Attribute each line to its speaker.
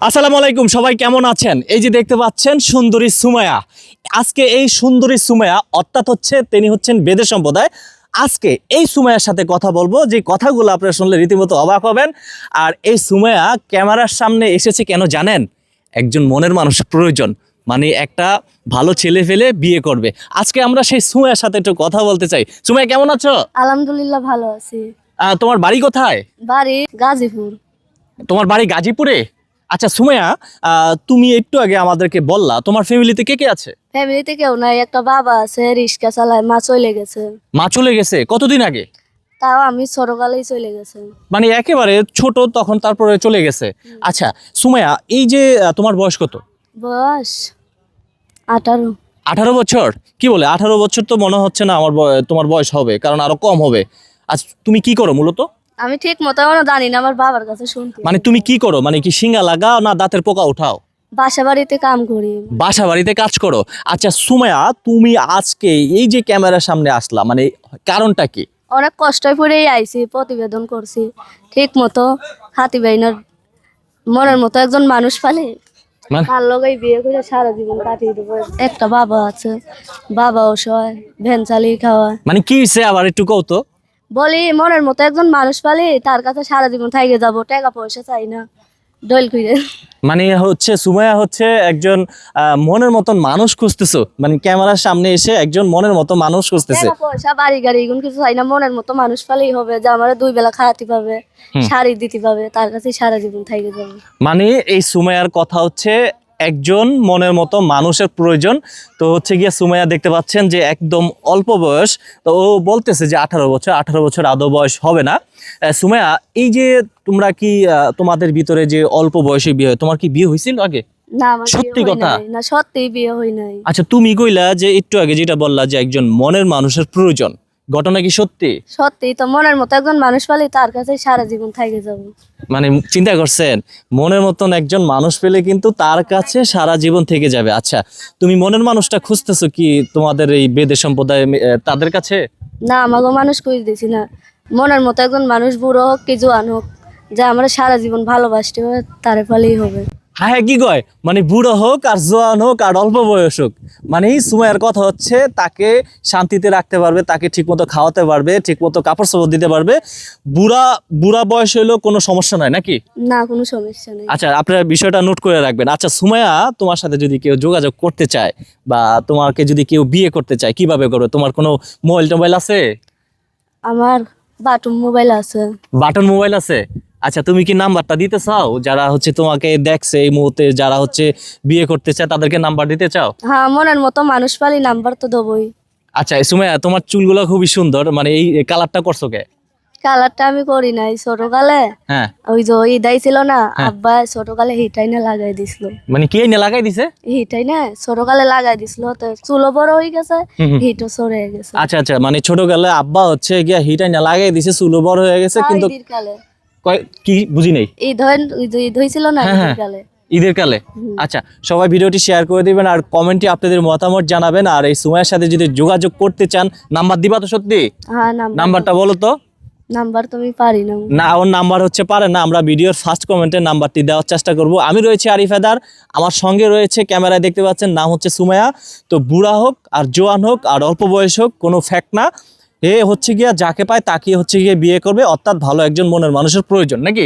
Speaker 1: আসসালামু আলাইকুম সবাই কেমন আছেন? এই যে দেখতে পাচ্ছেন সুন্দরী সুমায়া আজকে এই সুন্দরী সুমায়া অর্থাৎ হচ্ছে তিনি হচ্ছেন বেদে সম্প্রদায়। আজকে এই সুমায়ার সাথে কথা বলব যে কথাগুলো আপনারা শুনলে রীতিমতো অবাক হবেন। আর এই সুমায়া ক্যামেরার সামনে এসেছে কেন জানেন? একজন মনের মানুষ প্রয়োজন। মানে একটা ভালো ছেলে ফেলে বিয়ে করবে। আজকে আমরা সেই সুমায়ার সাথে একটু কথা বলতে চাই। সুমায়া কেমন আছো?
Speaker 2: আলহামদুলিল্লাহ ভালো আছি।
Speaker 1: আহ, তোমার বাড়ি কোথায়?
Speaker 2: বাড়ি গাজীপুর।
Speaker 1: তোমার বাড়ি গাজীপুরে? আচ্ছা সুমাইয়া তুমি একটু আগে আমাদেরকে বললা তোমার ফ্যামিলিতে কে কে আছে?
Speaker 2: ফ্যামিলিতে কেউ নাই একটা বাবা আছে রিক্সা চালায় মা চলে গেছে।
Speaker 1: মা চলে গেছে? কতদিন আগে?
Speaker 2: তাও আমি ছোটকালেই চলে গেছে।
Speaker 1: মানে একেবারে ছোট তখন তারপরে চলে গেছে। আচ্ছা সুমাইয়া এই যে তোমার বয়স কত?
Speaker 2: বয়স আঠারো।
Speaker 1: আঠারো বছর? কি বলে আঠারো বছর তো মনে হচ্ছে না আমার তোমার বয়স হবে কারণ আরও কম হবে। আচ্ছা তুমি কি করো মূলত?
Speaker 2: আমি ঠিক মতো জানি না আমার বাবার কাছে শুনতে।
Speaker 1: মানে তুমি কি করো? মানে কি সিঙ্গা লাগাও না দাঁতের পোকা উঠাও?
Speaker 2: বাসা বাড়িতে কাম করি।
Speaker 1: বাসা বাড়িতে কাজ করো। আচ্ছা সুমায়া তুমি আজকে এই যে ক্যামেরার সামনে আসলা মানে কারণটা কি?
Speaker 2: অনেক কষ্টই পড়েই আইছি প্রতিবেদন করছি। ঠিক মতো হাতি বাইনার মনের মতো একজন মানুষ পালে।
Speaker 1: মানে?
Speaker 2: তার লগেই বিয়ে করে সারা জীবন কাটিয়ে দেবো। একটা বাবা আছে বাবা অসহায় ভ্যান চালিয়ে খাওয়ায়।
Speaker 1: মানে কি হয়েছে আবার একটু কও তো।
Speaker 2: বলি মনের মতো একজন মানুষ পালি তার কাছে সারা জীবন থাইকে যাব টাকা পয়সা চাই না ডল
Speaker 1: মানে হচ্ছে সুমায়া হচ্ছে একজন মনের মতন মানুষ খুঁজতেছো। মানে ক্যামেরার সামনে এসে একজন মনের মতো মানুষ খুঁজতেছে।
Speaker 2: পয়সা বাড়ি গাড়ি এগুলো কিছু চাই না মনের মতো মানুষ পালেই হবে যে আমার দুই বেলা খাওয়াতে পাবে শাড়ি দিতে পাবে তার কাছে সারা জীবন থাইকে যাব।
Speaker 1: মানে এই সুমায়ার কথা হচ্ছে একজন মনের মতো মানুষের প্রয়োজন। তো হচ্ছে গিয়ে সুমাইয়া দেখতে পাচ্ছেন যে একদম অল্প বয়স। তো ও বলতেছে যে আঠারো বছর আঠারো বছর আদৌ বয়স হবে না। সুমায়া এই যে তোমরা কি তোমাদের ভিতরে যে অল্প বয়সে বিয়ে হয় তোমার কি বিয়ে হয়েছিল আগে? সত্যি কথা?
Speaker 2: না সত্যি বিয়ে হই নাই।
Speaker 1: আচ্ছা তুমি কইলা যে একটু আগে যেটা বললা যে একজন মনের মানুষের প্রয়োজন। ঘটনা কি সত্যি?
Speaker 2: সত্যি তো মনের মতো একজন মানুষ পালি তার কাছে সারা জীবন থাইকে যাব।
Speaker 1: মানে চিন্তা করছেন মনের মতন একজন মানুষ পেলে কিন্তু তার কাছে সারা জীবন থেকে যাবে। আচ্ছা তুমি মনের মানুষটা খুঁজতেছো কি তোমাদের এই বেদে সম্প্রদায় তাদের কাছে?
Speaker 2: না আমাকে মানুষ কই দিছি না। মনের মতো একজন মানুষ বুড়ো হোক কি জোয়ান হোক যে আমরা সারা জীবন ভালোবাসতে হবে তার ফলেই হবে।
Speaker 1: হ্যাঁ হ্যাঁ কি কয়? মানে বুড়ো হোক আর জোয়ান হোক আর অল্প বয়স হোক। মানে এই সময়ের কথা হচ্ছে তাকে শান্তিতে রাখতে পারবে তাকে ঠিকমতো খাওয়াতে পারবে ঠিকমতো কাপড় চোপড় দিতে পারবে। বুড়া বুড়া বয়স হইলেও কোনো সমস্যা নাই নাকি?
Speaker 2: না কোনো সমস্যা নেই।
Speaker 1: আচ্ছা আপনারা বিষয়টা নোট করে রাখবেন। আচ্ছা সুমায়া তোমার সাথে যদি কেউ যোগাযোগ করতে চায় বা তোমাকে যদি কেউ বিয়ে করতে চায় কীভাবে করবে? তোমার কোনো মোবাইল টোবাইল আছে?
Speaker 2: আমার বাটুম মোবাইল আছে।
Speaker 1: বাটন মোবাইল আছে? আচ্ছা তুমি কি নাম্বারটা দিতে চাও? যারা হচ্ছে তোমাকে দেখছে এই মুহূর্তে যারা হচ্ছে বিয়ে করতে চায় তাদেরকে নাম্বার দিতে চাও?
Speaker 2: হ্যাঁ মনের মতো মানুষ পালি নাম্বার তো দেবই।
Speaker 1: আচ্ছা সুমায়া তোমার চুলগুলো খুবই সুন্দর মানে এই কালারটা করছ কে?
Speaker 2: কালারটা আমি করি নাই ছোটকালে।
Speaker 1: হ্যাঁ।
Speaker 2: ওই যে হিটাই ছিল না আব্বা ছোটকালে হিটাই না লাগাই দিছিল।
Speaker 1: মানে কে না লাগাই দিছে?
Speaker 2: হিটাই না ছোটকালে লাগাই দিছিল তো চুলো বড় হয়ে গেছে। হিটও সরে গেছে।
Speaker 1: আচ্ছা আচ্ছা মানে ছোট গেলে আব্বা হচ্ছে গিয়া হিটাই না লাগাই দিছে চুলো বড় হয়ে গেছে কিন্তু কি বুঝি নেই?
Speaker 2: হয় ঈদ হয়েছিল না
Speaker 1: হ্যাঁ,
Speaker 2: ঈদের
Speaker 1: হ্যাঁ।
Speaker 2: কালে?
Speaker 1: ঈদের কালে। আচ্ছা সবাই ভিডিওটি শেয়ার করে দিবেন আর কমেন্টে আপনাদের মতামত জানাবেন। আর এই সময়ের সাথে যদি যোগাযোগ করতে চান নাম্বার দিবা তো সত্যি?
Speaker 2: হ্যাঁ
Speaker 1: নাম্বারটা বলো তো।
Speaker 2: নাম্বার তুমি পারি না।
Speaker 1: না ওর নাম্বার হচ্ছে পারে না। আমরা ভিডিওর ফার্স্ট কমেন্টে নাম্বারটি দেওয়ার চেষ্টা করব। আমি রয়েছে আরিফেদার আমার সঙ্গে রয়েছে ক্যামেরায় দেখতে পাচ্ছেন নাম হচ্ছে সুমায়া তো বুড়া হোক আর জোয়ান হোক আর অল্প বয়স হোক কোনো ফ্যাক্ট না। এ হচ্ছে গিয়া, যাকে পায় তাকে হচ্ছে গিয়ে বিয়ে করবে। অর্থাৎ ভালো একজন মনের মানুষের প্রয়োজন, নাকি?